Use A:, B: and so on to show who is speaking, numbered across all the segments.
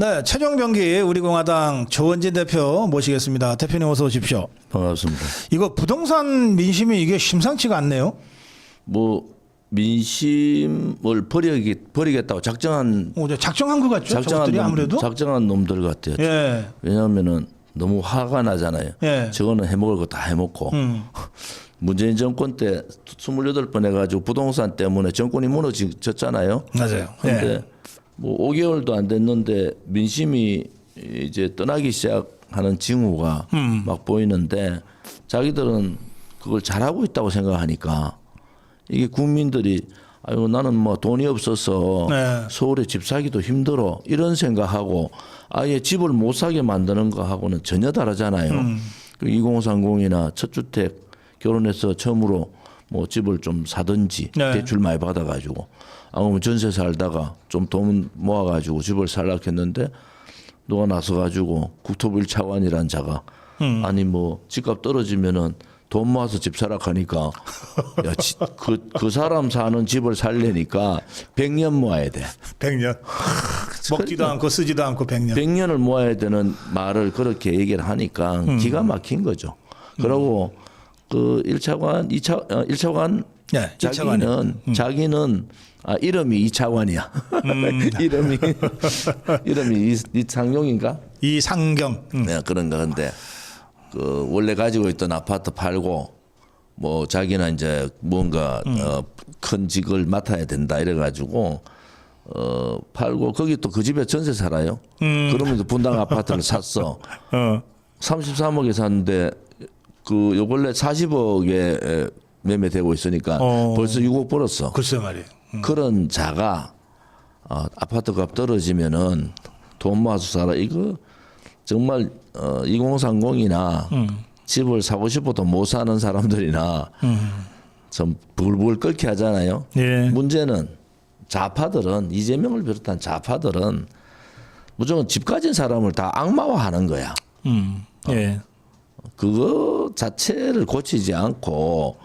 A: 네, 최종 병기 우리 공화당 조원진 대표 모시겠습니다. 대표님 어서 오십시오.
B: 반갑습니다.
A: 이거 부동산 민심이 이게 심상치가 않네요.
B: 뭐 민심을 버리기, 버리겠다고 작정한
A: 어, 저 작정한 것 같죠? 저것들이
B: 놈-
A: 아무래도.
B: 작정한 놈들 같아요.
A: 예.
B: 왜냐하면은 너무 화가 나잖아요.
A: 예.
B: 저거는 해먹을 거 다 해먹고
A: 음.
B: 문재인 정권 때 28번 해가지고 부동산 때문에 정권이 무너졌잖아요.
A: 맞아요.
B: 근데
A: 예.
B: 뭐 5개월도 안 됐는데 민심이 이제 떠나기 시작하는 징후가
A: 음.
B: 막 보이는데 자기들은 그걸 잘하고 있다고 생각하니까 이게 국민들이 아유 나는 뭐 돈이 없어서
A: 네.
B: 서울에 집 사기도 힘들어 이런 생각하고 아예 집을 못 사게 만드는 거하고는 전혀 다르잖아요.
A: 음.
B: 그 2030이나 첫 주택 결혼해서 처음으로 뭐 집을 좀 사든지
A: 네.
B: 대출 많이 받아가지고 아니면 전세 살다가 좀 돈 모아가지고 집을 살라 했는데 누가 나서가지고 국토부 1차관이란 자가
A: 음.
B: 아니 뭐 집값 떨어지면은 돈 모아서 집 사라 하니까 야그그 그 사람 사는 집을 살려니까 100년 모아야 돼.
A: 100년. 먹지도 않고 쓰지도 않고 100년.
B: 100년을 모아야 되는 말을 그렇게 얘기를 하니까
A: 음.
B: 기가 막힌 거죠. 그러고 그 1차관, 2차, 어, 1차관
A: 네, 이차관이.
B: 자기는
A: 음.
B: 자기는 아 이름이 이차관이야. 이름이 이름이 이- 이창용인가?
A: 이상경. 음.
B: 네, 그런 거 근데 그 원래 가지고 있던 아파트 팔고 뭐 자기는 이제 뭔가
A: 음.
B: 어, 큰 직을 맡아야 된다 이래 가지고 어 팔고 거기 또 그 집에 전세 살아요.
A: 음.
B: 그러면서 분당 아파트를 샀어.
A: 어.
B: 33억에 샀는데 그요 원래 40억에 매매되고 있으니까
A: 어.
B: 벌써 6억 벌었어.
A: 글쎄 말이에요.
B: 그런 자가 어, 아파트 값 떨어지면은 돈 모아서 살아 이거 정말 어, 2030이나 집을 사고 싶어도 못 사는 사람들이나 좀 불불 끓게 하잖아요.
A: 예.
B: 문제는 좌파들은 이재명을 비롯한 좌파들은 무조건 집 가진 사람을 다 악마화하는 거야.
A: 음. 예.
B: 그거 자체를 고치지 않고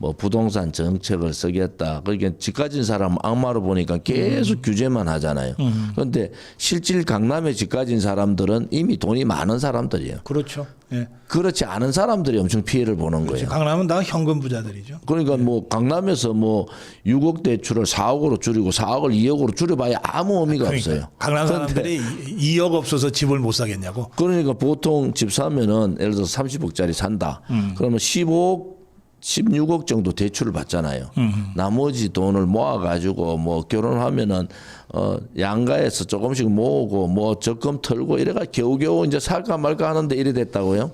B: 뭐 부동산 정책을 쓰겠다. 그러니까 집 가진 사람 악마로 보니까 계속 규제만 하잖아요. 그런데 실질 강남에 집 가진 사람들은 이미 돈이 많은 사람들이에요.
A: 그렇죠. 예.
B: 그렇지 않은 사람들이 엄청 피해를 보는 거예요.
A: 강남은 다 현금 부자들이죠.
B: 그러니까 뭐 강남에서 뭐 6억 대출을 4억으로 줄이고 4억을 2억으로 줄여봐야 아무 의미가 없어요.
A: 강남 사람들이 2억 없어서 집을 못 사겠냐고.
B: 그러니까 보통 집 사면은 예를 들어 서 30억짜리 산다. 그러면 15억 16억 정도 대출을 받잖아요. 나머지 돈을 모아가지고 뭐 결혼하면은 어 양가에서 조금씩 모으고 뭐 적금 털고 이래가 겨우겨우 이제 살까 말까 하는데 이래 됐다고요.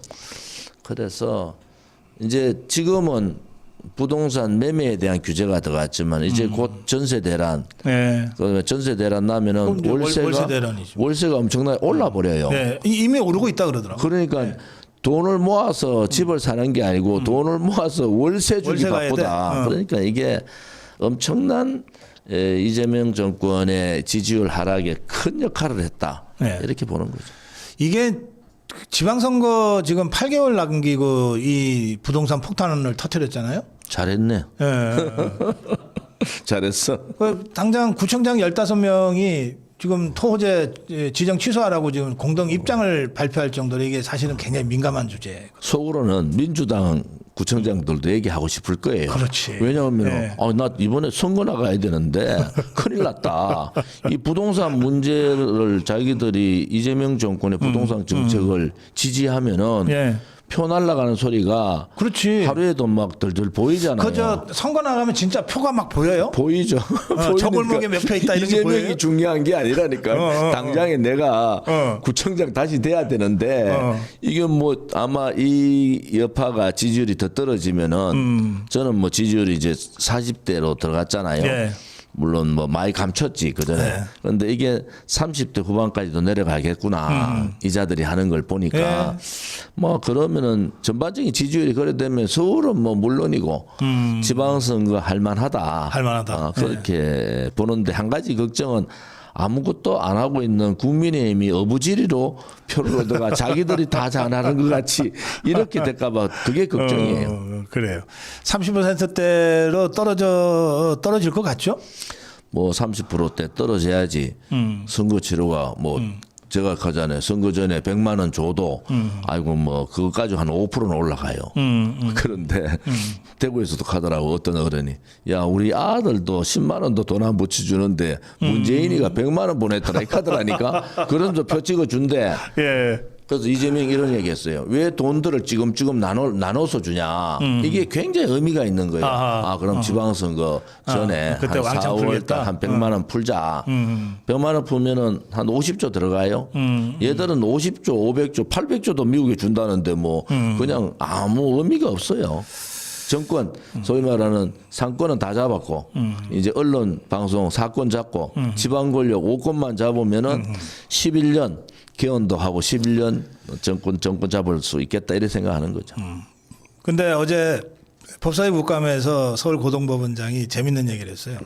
B: 그래서 이제 지금은 부동산 매매에 대한 규제가 들어갔지만 이제 곧 전세 대란
A: 예.
B: 그 전세 대란 나면은
A: 월-
B: 월세가
A: 월세.
B: 월세가 엄청나게 올라 버려요.
A: 네. 이- 이미 오르고 있다 그러더라고요.
B: 그러니까 돈을 모아서 집을 사는 게 아니고 돈을 모아서 월세 주기
A: 월세 가야
B: 바쁘다.
A: 돼. 어.
B: 그러니까 이게 엄청난 에, 이재명 정권의 지지율 하락에 큰 역할을 했다.
A: 네.
B: 이렇게 보는 거죠.
A: 이게 지방선거 지금 8개월 남기고 이 부동산 폭탄을 터뜨렸잖아요.
B: 잘했네.
A: 예.
B: 잘했어.
A: 그 당장 구청장 15명이 지금 토호제 지정 취소하라고 지금 공동 입장을 발표할 정도로 이게 사실은 굉장히 민감한 주제.
B: 속으로는 민주당 구청장들도 얘기하고 싶을 거예요.
A: 그렇지.
B: 왜냐하면
A: 네.
B: 어, 나 이번에 선거 나가야 되는데 큰일 났다. 이 부동산 문제를 자기들이 이재명 정권의 부동산 정책을 지지하면은
A: 예.
B: 표 날라가는 소리가
A: 그렇지.
B: 하루에도 막 들들 보이잖아요.
A: 그저 선거 나가면 진짜 표가 막 보여요.
B: 보이죠.
A: 저 골목에 몇표 있다 이런 게
B: 이재명이
A: 보여요?
B: 중요한 게 아니라니까.
A: 어, 어, 어.
B: 당장에 내가
A: 어.
B: 구청장 다시 돼야 되는데
A: 어.
B: 이게 뭐 아마 이 여파가 지지율이 더 떨어지면은 저는 뭐 지지율이 이제 40대로 들어갔잖아요.
A: 음. 예.
B: 물론 뭐 많이 감췄지 그 전에.
A: 네.
B: 그런데 이게 30대 후반까지도 내려가겠구나
A: 음.
B: 이자들이 하는 걸 보니까
A: 예.
B: 뭐 그러면은 전반적인 지지율이 그래 되면 서울은 뭐 물론이고 지방선거 할만하다.
A: 음. 할만하다. 예.
B: 어, 그렇게 보는데 한 가지 걱정은 아무것도 안 하고 있는 국민의힘이 어부지리로 표를 얻어가 자기들이 다 잘하는 것 같이 이렇게 될까봐 그게 걱정이에요.
A: 어, 그래요. 30%대로 떨어져 떨어질 것 같죠?
B: 뭐 30%대 떨어져야지
A: 음.
B: 선거 치료가 뭐 제가 가잖아요. 선거 전에 100만 원 줘도 아이고 뭐 가지고 한 5%는 올라가요.
A: 음,
B: 그런데 대구에서도 가더라고. 어떤 어른이. 야 우리 아들도 10만 원도 돈 안 붙여주는데 문재인이가 100만 원 보냈더라. 이 카드라니까? 그러면서 표 찍어준대.
A: 예.
B: 그래서 이재명이 이런 얘기 했어요 왜 돈들을 찌금찌금 나눠 나눠서 주냐 이게 굉장히 의미가 있는 거예요
A: 음. 아하.
B: 아 그럼 지방선거 전에
A: 아, 그때
B: 한
A: 왕창
B: 4, 5월
A: 풀겠다? 음.
B: 달한 100만 원 풀자 100만 원 풀면은 한 50조 들어가요
A: 음.
B: 얘들은 50조 500조 800조도 미국에 준다는데 뭐
A: 음.
B: 그냥 아무 의미가 없어요 정권 소위 말하는 상권은 다 잡았고 이제 언론 방송 사건 잡고 지방 권력 5권만 잡으면은 11년 개헌도 하고 11년 정권 정권 잡을 수 있겠다 이렇게 생각하는 거죠.
A: 근데 어제 법사위 국감에서 서울 고등법원장이 재밌는 얘기를 했어요.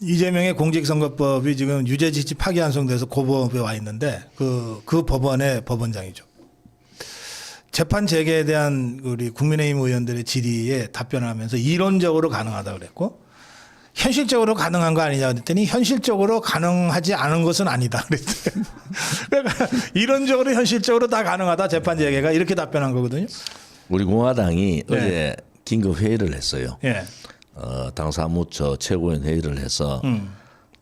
A: 이재명의 공직선거법이 지금 유죄지치 파기 환송돼서 고법에 와 있는데 그, 그 법원의 법원장이죠. 재판 재개에 대한 우리 국민의힘 의원들의 질의에 답변을 하면서 이론적으로 가능하다 그랬고 현실적으로 가능한 거 아니냐 그랬더니 현실적으로 가능하지 않은 것은 아니다 그랬어요. 그러니까 이론적으로 현실적으로 다 가능하다 재판 재개가 이렇게 답변한 거거든요.
B: 우리 공화당이
A: 네.
B: 어제 긴급 회의를 했어요.
A: 예.
B: 어, 당 사무처 최고위원 회의를 해서
A: 음.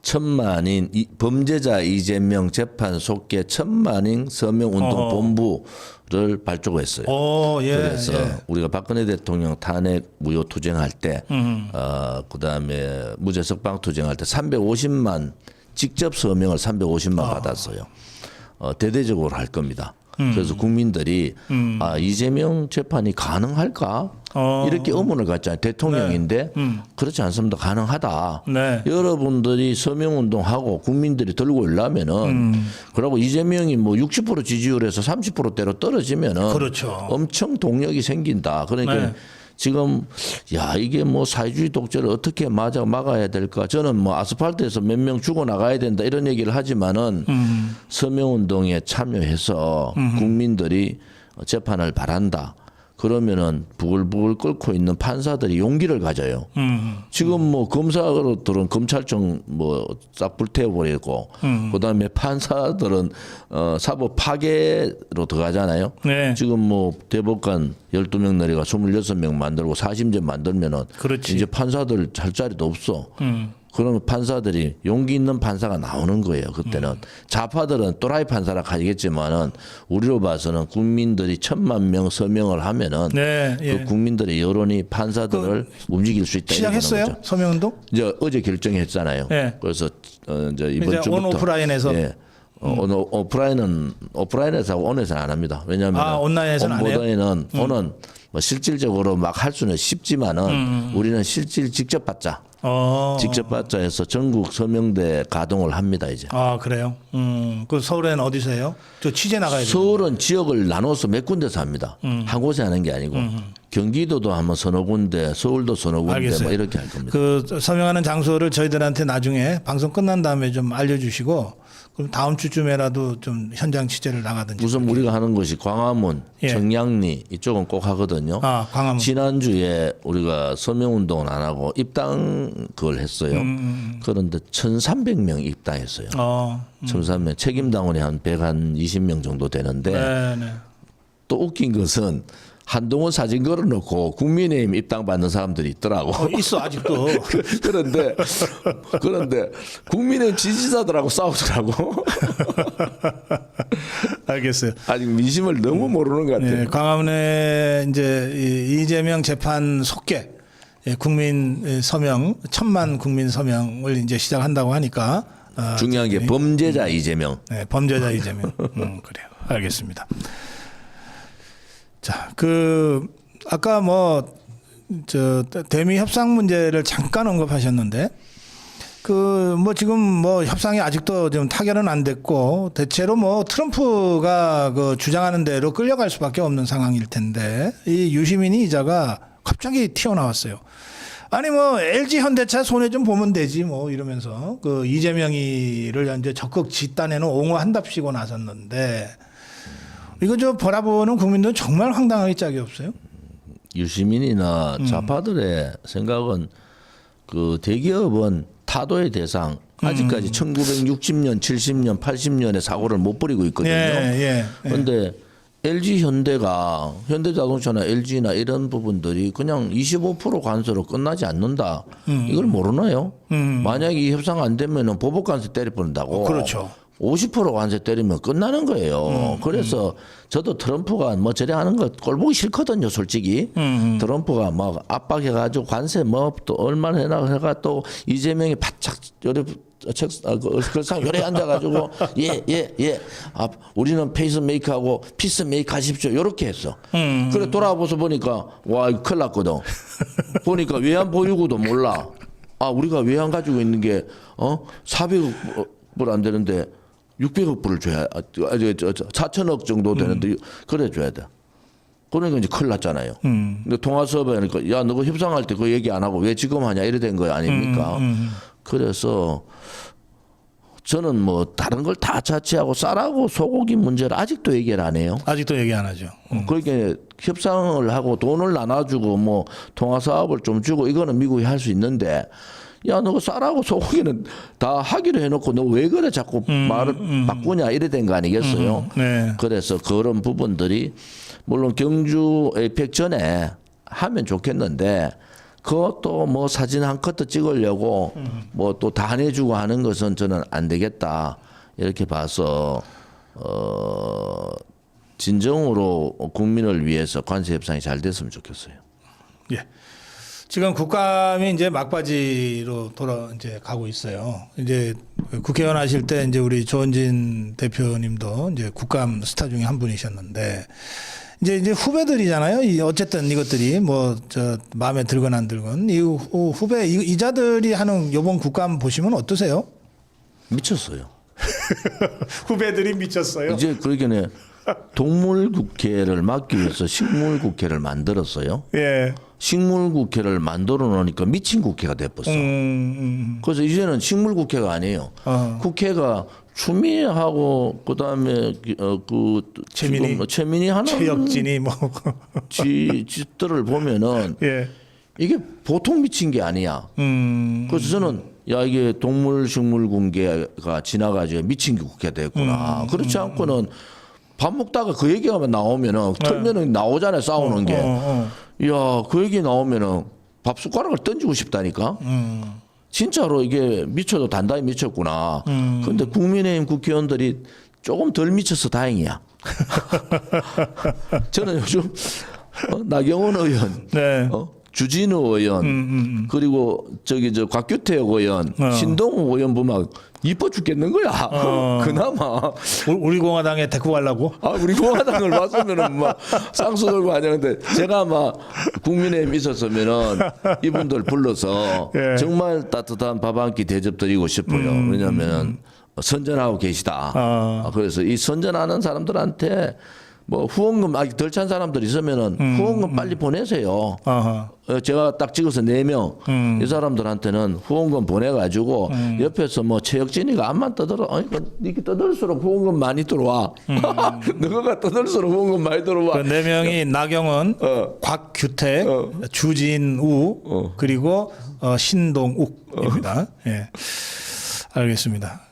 B: 천만인 이, 범죄자 이재명 재판 속개 천만인 서명 운동
A: 어허.
B: 본부 를 발족했어요.
A: 오, 예.
B: 그래서
A: 예.
B: 우리가 박근혜 대통령 탄핵 무효 투쟁할 때,
A: 음.
B: 어, 그다음에 무죄 석방 투쟁할 때 350만 직접 서명을 350만
A: 아.
B: 받았어요. 어, 대대적으로 할 겁니다.
A: 음.
B: 그래서 국민들이 아 이재명 재판이 가능할까
A: 어.
B: 이렇게 의문을 갖잖아요. 대통령인데 그렇지 않습니다. 가능하다.
A: 네.
B: 여러분들이 서명 운동하고 국민들이 들고 일라면은
A: 음.
B: 그러고 이재명이 뭐 60% 지지율에서 30%대로 떨어지면은
A: 그렇죠.
B: 엄청 동력이 생긴다. 그러니까
A: 네.
B: 지금 야 이게 뭐 사회주의 독재를 어떻게 맞아 막아야 될까? 저는 뭐 아스팔트에서 몇 명 죽어 나가야 된다 이런 얘기를 하지만은
A: 음.
B: 서명 운동에 참여해서 국민들이 재판을 바란다. 그러면은 부글부글 끓고 있는 판사들이 용기를 가져요.
A: 음.
B: 지금 뭐 검사들은 검찰청 뭐 싹 불태워버리고
A: 음.
B: 그 다음에 판사들은 어 사법 파괴로 들어가잖아요.
A: 네.
B: 지금 뭐 대법관 12명 내리가 26명 만들고 사심제 만들면은
A: 그렇지.
B: 이제 판사들 할 자리도 없어.
A: 음.
B: 그러면 판사들이 용기 있는 판사가 나오는 거예요. 그때는
A: 음.
B: 좌파들은 또라이 판사라 하겠지만은 우리로 봐서는 국민들이 천만 명 서명을 하면은
A: 네. 예.
B: 그 국민들의 여론이 판사들을 움직일 수 있다.
A: 시작했어요? 서명운동?
B: 이제 어제 결정했잖아요.
A: 네.
B: 그래서 어 이제 이번
A: 이제
B: 주부터
A: 온 오프라인에서? 음.
B: 예. 어, 온 오- 오프라인은 오프라인에서 하고 온에서는 안 합니다. 왜냐하면
A: 아, 온라인에서는 안 해요? 음.
B: 온보다는 온은 뭐 실질적으로 막 할 수는 쉽지만은 우리는 실질 직접 받자.
A: 어.
B: 직접 받자 해서 전국 서명대 가동을 합니다 이제.
A: 아, 그래요? 음. 그 서울에는 어디서 해요? 저 취재 나가야 돼요.
B: 서울은 지역을 나눠서 몇 군데서 합니다.
A: 음.
B: 한 곳에 하는 게 아니고 경기도도 한번 서너 군데, 서울도 서너 군데
A: 알겠어요.
B: 뭐 이렇게 할 겁니다.
A: 그 서명하는 장소를 저희들한테 나중에 방송 끝난 다음에 좀 알려주시고 그럼 다음 주쯤에라도 좀 현장 취재를 나가든지.
B: 우선 우리가 하는 것이 광화문,
A: 예.
B: 청량리 이쪽은 꼭 하거든요.
A: 아, 광화문.
B: 지난주에 우리가 서명 운동은 안 하고 입당 그걸 했어요.
A: 음,
B: 그런데 1,300명 입당했어요.
A: 어.
B: 1,300 책임 당원이 한 120명 정도 되는데
A: 네, 네.
B: 또 웃긴 것은 한동훈 사진 걸어놓고 국민의힘 입당 받는 사람들이 있더라고.
A: 어, 있어 아직도.
B: 그런데 그런데 국민의힘 지지자들하고 싸우더라고.
A: 알겠어요.
B: 아직 민심을 너무 모르는 것 같아요.
A: 네, 광화문에 이제 이 이재명 재판 속개 예, 국민 서명 천만 국민 서명을 이제 시작한다고 하니까 어,
B: 중요한 게 범죄자 이재명.
A: 네, 범죄자 이재명. 음, 그래요. 알겠습니다. 자, 그 아까 뭐 저 대미 협상 문제를 잠깐 언급하셨는데 그 뭐 지금 뭐 협상이 아직도 좀 타결은 안 됐고 대체로 뭐 트럼프가 그 주장하는 대로 끌려갈 수밖에 없는 상황일 텐데 이 유시민이 이자가 갑자기 튀어나왔어요. 아니 뭐 LG 현대차 손해 좀 보면 되지 뭐 이러면서 그 이재명이를 이제 적극 집단에는 옹호한답시고 나섰는데 이거 저 바라보는 국민들은 정말 황당하게 짝이 없어요.
B: 유시민이나 좌파들의 생각은 그 대기업은 파도의 대상 아직까지 1960년, 70년, 80년의 사고를 못 버리고 있거든요.
A: 예, 예.
B: 그런데 LG 현대가 현대자동차나 LG나 이런 부분들이 그냥 25% 관세로 끝나지 않는다.
A: 음.
B: 이걸 모르나요? 만약에 이 협상 안 되면은 보복 관세 때려 버린다고.
A: 그렇죠.
B: 50% 관세 때리면 끝나는 거예요.
A: 음,
B: 그래서 저도 트럼프가 뭐 저래 하는 거 꼴보기 싫거든요, 솔직히.
A: 음,
B: 트럼프가 막 압박해가지고 관세 뭐 또 얼마나 해나 해가 또 이재명이 바짝 요래 책 아, 그 글상 요래 앉아가지고 예 예 예 아, 우리는 페이스 메이크하고 피스 메이크 하십시오 요렇게 했어.
A: 음,
B: 그래 돌아보서 보니까 와 이거 큰일 났거든. 보니까 외환 보유고도 몰라. 아 우리가 외환 가지고 있는 게 어 400억 불안 되는데 600억 불을 줘야 아, 저, 저, 저, 4천억 정도 되는데 그래 줘야 돼. 그러니까 이제 큰일 났잖아요. 근데 통화 수업에 하니까 야 너가 협상할 때 그 얘기 안 하고 왜 지금 하냐 이래 된 거 아닙니까? 그래서 저는 뭐 다른 걸 다 자취하고 쌀하고 소고기 문제를 아직도 얘기를 안 해요.
A: 아직도 얘기 안 하죠.
B: 그러니까 협상을 하고 돈을 나눠주고 뭐 통화 사업을 좀 주고 이거는 미국이 할 수 있는데 야 너 쌀하고 소고기는 다 하기로 해놓고 너 왜 그래 자꾸 말을 바꾸냐 이래 된 거 아니겠어요?
A: 네.
B: 그래서 그런 부분들이 물론 경주 에이펙 전에 하면 좋겠는데 그것도 뭐 사진 한 컷도 찍으려고 뭐 또다 내주고 하는 것은 저는 안 되겠다 이렇게 봐서 어 진정으로 국민을 위해서 관세 협상이 잘 됐으면 좋겠어요.
A: 예. 지금 국감이 이제 막바지로 돌아 이제 가고 있어요. 이제 국회의원 하실 때 이제 우리 조원진 대표님도 이제 국감 스타 중에 한 분이셨는데 이제 이제 후배들이잖아요. 이 어쨌든 이것들이 뭐 저 마음에 들건 안 들건 이 후- 후배 이- 이자들이 하는 요번 국감 보시면 어떠세요?
B: 미쳤어요.
A: 후배들이 미쳤어요.
B: 이제 그러기에 동물 국회를 막기 위해서 식물 국회를 만들었어요.
A: 예.
B: 식물 국회를 만들어 놓으니까 미친 국회가 돼버렸어.
A: 음, 음.
B: 그래서 이제는 식물 국회가 아니에요.
A: 어.
B: 국회가 추미애하고 그다음에 어, 그
A: 최민희.
B: 지금 최민희 하는
A: 최혁진이 뭐
B: 지, 짓들을 보면은
A: 예.
B: 이게 보통 미친 게 아니야.
A: 음.
B: 그래서 저는 야 이게 동물 식물 군계가 지나가지고 미친 국회가 됐구나.
A: 음,
B: 그렇지 않고는 밥 먹다가 그 얘기가 나오면은 털면은 나오잖아요 싸우는 게.
A: 네. 어, 어.
B: 야, 그 얘기 나오면은 밥 숟가락을 던지고 싶다니까.
A: 음.
B: 진짜로 이게 미쳐도 단단히 미쳤구나.
A: 음.
B: 근데 국민의힘 국회의원들이 조금 덜 미쳐서 다행이야. 저는 요즘 어, 나경원 의원,
A: 네.
B: 어, 주진우 의원,
A: 음,
B: 그리고 저기 저 곽규태혁 의원,
A: 어.
B: 신동우 의원 보면 이뻐 죽겠는 거야.
A: 어.
B: 그나마.
A: 우- 우리 공화당에 데리고 가려고?
B: 아, 우리 공화당을 봤으면은 막 쌍수 들고 하냐는데 제가 아마 국민의힘 있었으면은 이분들 불러서
A: 예.
B: 정말 따뜻한 밥 한 끼 대접 드리고 싶어요. 왜냐면은 선전하고 계시다.
A: 아.
B: 아, 그래서 이 선전하는 사람들한테 뭐 후원금 아직 덜 찬 사람들 있으면은 후원금 빨리 보내세요.
A: 어허.
B: 어, 제가 딱 찍어서 네명이 사람들한테는 후원금 보내가지고 옆에서 뭐 최혁진이가 암만 떠들어 아니 그 이렇게 떠들수록 후원금 많이 들어와 너가 떠들수록 후원금 많이 들어와
A: 그 네 명이 나경원,
B: 어.
A: 곽규택,
B: 어.
A: 주진우
B: 어.
A: 그리고 어, 신동욱입니다. 예. 알겠습니다.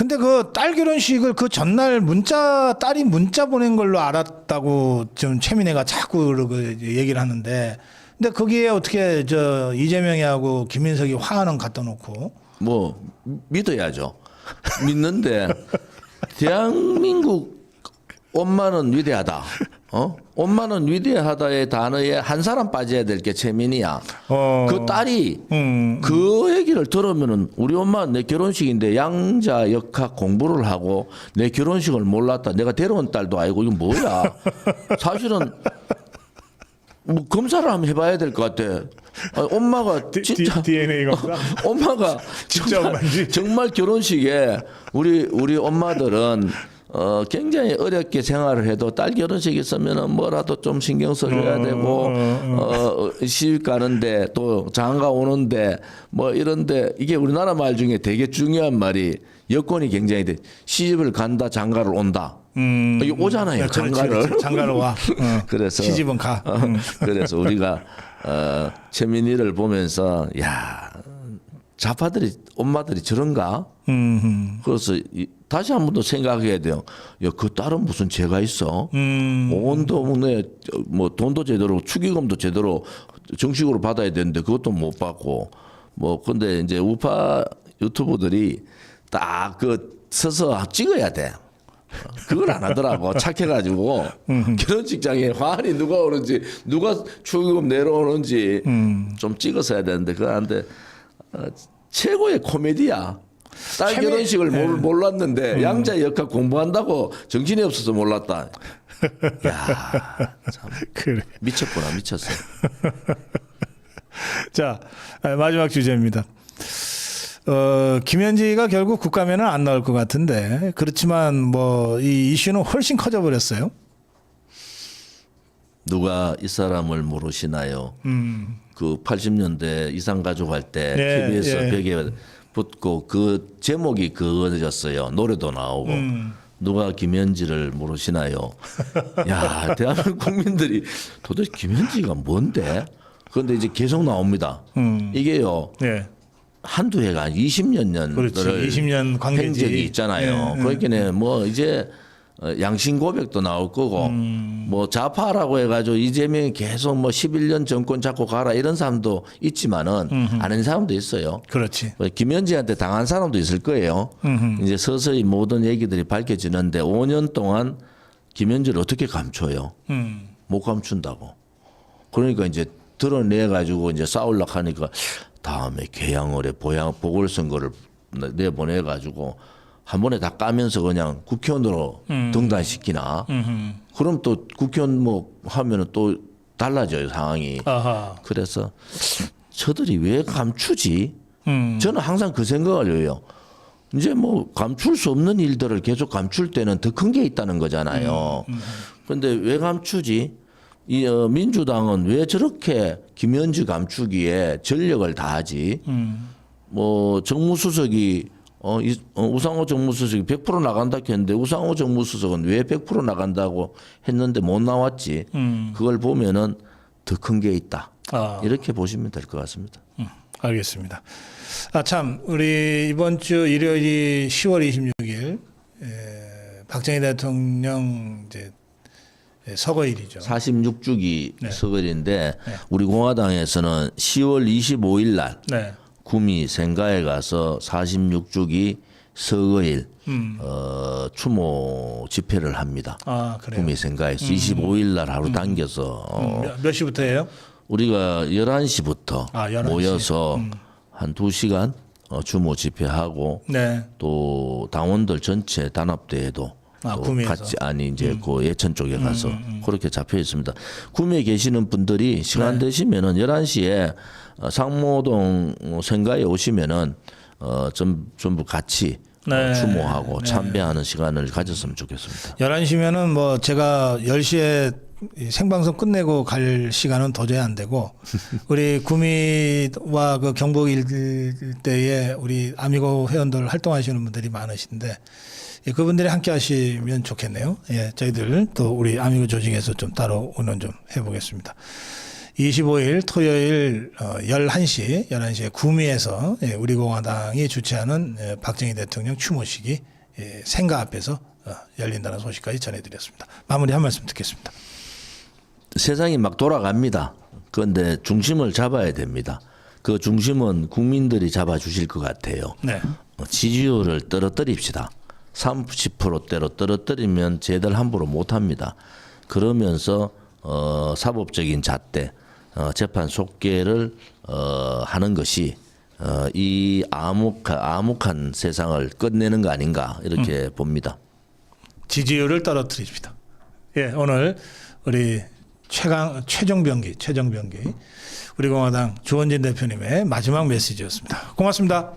A: 근데 그 딸 결혼식을 그 전날 문자 딸이 문자 보낸 걸로 알았다고 지금 최민혜가 자꾸 그 얘기를 하는데 근데 거기에 어떻게 저 이재명이하고 김민석이 화환은 갖다 놓고?
B: 뭐 믿어야죠. 믿는데 대한민국 엄마는 위대하다 어 엄마는 위대하다의 단어에 한 사람 빠져야 될 게 최민이야
A: 어.
B: 그 딸이
A: 음.
B: 그 얘기를 들으면은 우리 엄마 내 결혼식인데 양자 역학 공부를 하고 내 결혼식을 몰랐다. 내가 데려온 딸도 아니고 이거 뭐야? 사실은 뭐 검사를 한번 해봐야 될 것 같아. 아, 엄마가 진짜
A: DNA가
B: 엄마가
A: 진짜
B: 정말. 정말 결혼식에 우리 우리 엄마들은 어 굉장히 어렵게 생활을 해도 딸 결혼식 있으면은 뭐라도 좀 신경 써줘야 되고 어 시집 가는데 또 장가 오는데 뭐 이런데 이게 우리나라 말 중에 되게 중요한 말이 여건이 굉장히 돼 시집을 간다 장가를 온다
A: 음.
B: 이게 오잖아요
A: 그렇지,
B: 장가를
A: 그렇지. 장가를 와. 어.
B: 그래서
A: 시집은 가.
B: 어, 그래서 우리가 어, 최민희를 보면서 야 좌파들이 엄마들이 저런가?
A: 음,
B: 그래서 이, 다시 한 번 더 생각해야 돼요. 야, 그 딸은 무슨 죄가 있어?
A: 음,
B: 온 동네 뭐 돈도 제대로 축의금도 제대로 정식으로 받아야 되는데 그것도 못 받고 뭐 근데 이제 우파 유튜버들이 딱 그 서서 찍어야 돼. 그걸 안 하더라고 착해가지고 결혼 직장에 화환이 누가 오는지 누가 축의금 내려오는지 좀 찍어서 해야 되는데 그거 안돼 어, 최고의 코미디야. 딸
A: 최고-
B: 결혼식을 몰- 몰랐는데 양자 역학 공부한다고 정신이 없어서 몰랐다. 야, 참
A: 그래.
B: 미쳤구나 미쳤어.
A: 자 아, 마지막 주제입니다. 어, 김현지가 결국 국감에는 안 나올 것 같은데 그렇지만 뭐 이 이슈는 훨씬 커져 버렸어요.
B: 누가 이 사람을 모르시나요? 그 80년대 이상 가족 할때
A: 예,
B: TBS
A: 예.
B: 벽에 붙고 그 제목이 그거였어요. 노래도 나오고. 누가 김현지를 모르시나요? 야, 대한민국 국민들이 도대체 김현지가 뭔데? 그런데 이제 계속 나옵니다. 이게요.
A: 네.
B: 한두 해가 아니 20년 년을
A: 그렇지. 20년 관계지.
B: 있잖아요.
A: 예,
B: 그러니까 뭐 이제 어, 양심 고백도 나올 거고
A: 음.
B: 뭐 좌파라고 해가지고 이재명이 계속 뭐 11년 정권 잡고 가라 이런 사람도 있지만은 아는 사람도 있어요.
A: 그렇지.
B: 뭐 김현지한테 당한 사람도 있을 거예요. 이제 서서히 모든 얘기들이 밝혀지는데 5년 동안 김현지를 어떻게 감춰요?
A: 음.
B: 못 감춘다고. 그러니까 이제 드러내 가지고 이제 싸우려고 하니까 다음에 개항을에 보양 보궐선거를 내보내 가지고 한 번에 다 까면서 그냥 국회의원으로 등단시키나. 그럼 또 국회의원 뭐 하면은 또 달라져요 상황이.
A: 아하.
B: 그래서 저들이 왜 감추지?
A: 음.
B: 저는 항상 그 생각을 해요. 이제 뭐 감출 수 없는 일들을 계속 감출 때는 더 큰 게 있다는 거잖아요. 그런데 왜 감추지? 이 어, 민주당은 왜 저렇게 김현지 감추기에 전력을 다하지? 뭐 정무수석이 어, 이, 어, 우상호 정무수석이 100% 나간다 했는데 우상호 정무수석은 왜 100% 나간다고 했는데 못 나왔지? 그걸 보면은 더 큰 게 있다.
A: 아.
B: 이렇게 보시면 될 것 같습니다.
A: 음, 알겠습니다. 아 참 우리 이번 주 일요일이 10월 26일 에, 박정희 대통령 이제 예, 서거일이죠.
B: 46주기
A: 네.
B: 서거리인데 우리 공화당에서는 10월 25일 날
A: 네.
B: 구미 생가에 가서 46주기 서거일
A: 음.
B: 어, 추모 집회를 합니다.
A: 아.
B: 구미 생가에서 25일 날 하루 당겨서 어,
A: 몇, 몇 시부터예요?
B: 우리가 11시부터
A: 아, 11시.
B: 모여서 한 2시간 어, 추모 집회하고
A: 네.
B: 또 당원들 전체 단합대회도
A: 아? 음.
B: 같이 아니 이제 그 예천 쪽에 가서 그렇게 잡혀 있습니다. 구미에 계시는 분들이 시간
A: 네.
B: 되시면은 11시에 어, 상모동 생가에 오시면은 어 좀, 전부 같이 어,
A: 네.
B: 추모하고 참배하는 시간을 가졌으면 좋겠습니다.
A: 11시면은 뭐 제가 10시에 이 생방송 끝내고 갈 시간은 도저히 안 되고 우리 구미와 그 경북 일대에 우리 아미고 회원들 활동하시는 분들이 많으신데 예, 그분들이 함께 하시면 좋겠네요. 예, 저희들 또 우리 아미고 조직에서 좀 따로 오는 좀 해보겠습니다. 25일 토요일 어, 11시, 11시에 구미에서 예, 우리 공화당이 주최하는 예, 박정희 대통령 추모식이 예, 생가 앞에서 어, 열린다는 소식까지 전해드렸습니다. 마무리 한 말씀 듣겠습니다.
B: 세상이 막 돌아갑니다. 그런데 중심을 잡아야 됩니다. 그 중심은 국민들이 잡아주실 것 같아요.
A: 네.
B: 어, 지지율을 떨어뜨립시다. 30%대로 떨어뜨리면 쟤들 함부로 못합니다. 그러면서 어, 사법적인 잣대, 어, 재판 속개를 어, 하는 것이 어, 이 암묵한, 암묵한 세상을 끝내는 거 아닌가 이렇게 봅니다.
A: 지지율을 떨어뜨립니다. 예, 오늘 우리 최강 최종병기 최종병기 우리 공화당 주원진 대표님의 마지막 메시지였습니다. 고맙습니다.